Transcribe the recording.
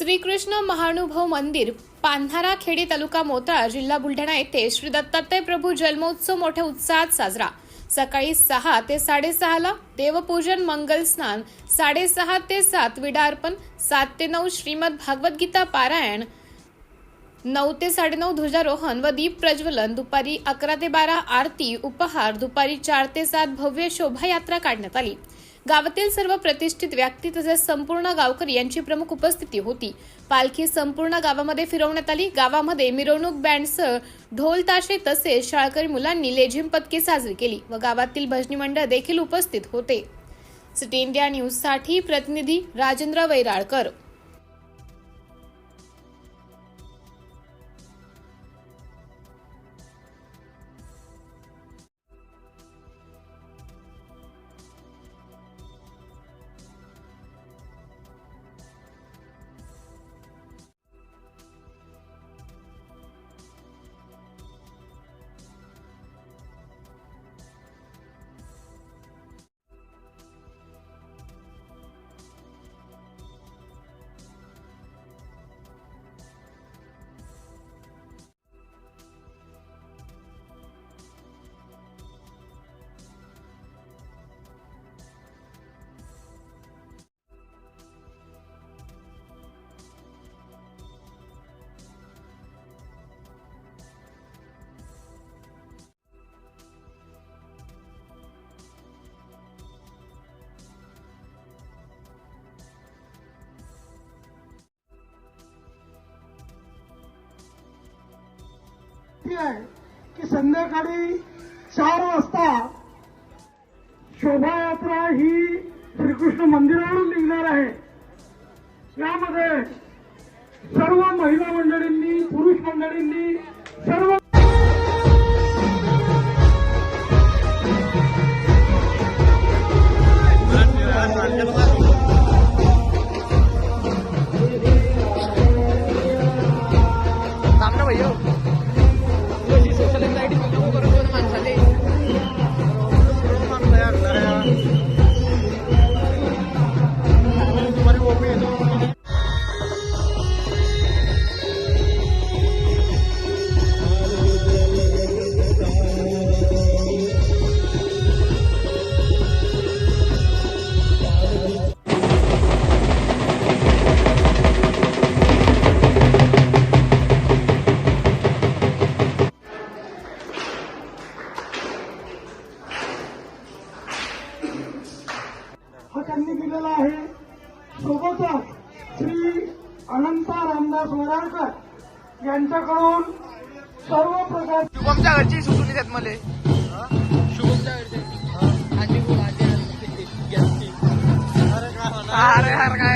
श्रीकृष्ण महानुभव मंदिर पांधारा खेडी तालुका मोताळा जिल्हा बुलढाणा येथे श्री दत्तात्रय प्रभू जन्मोत्सव मोठ्या उत्साहात साजरा. सकाळी सहा ते साडेसहाला देवपूजन मंगल स्नान साडेसहा ते सात विडार्पण सात ते नऊ श्रीमद भागवत गीता पारायण नऊ ते साडेनऊ ध्वजारोहण व दीप प्रज्वलन दुपारी अकरा ते बारा आरती उपहार दुपारी चार ते सात भव्य शोभायात्रा काढण्यात आली. गावातील सर्व प्रतिष्ठित व्यक्ती तसेच संपूर्ण गावकरी यांची प्रमुख उपस्थिती होती. पालखी संपूर्ण गावामध्ये फिरवण्यात आली. गावामध्ये मिरवणूक बँडसह ढोल ताशे तसेच शाळकरी मुलांनी लेझिम पदके साजरी केली व गावातील भजनी मंडळ देखील उपस्थित होते. सिटी इंडिया न्यूजसाठी प्रतिनिधी राजेंद्र वैराळकर. ती आहे की संध्याकाळी चार वाजता शोभायात्रा ही श्रीकृष्ण मंदिरावरून निघणार आहे. यामध्ये सर्व महिला मंडळींनी पुरुष मंडळींनी सर्व हा त्यांनी दिलेला आहे सोबतच श्री अनंता रामदास वडाळकर यांच्याकडून सर्व प्रकार शुभमच्या घरची सुचून देत मले शुभमच्या घरचे अरे अरे काय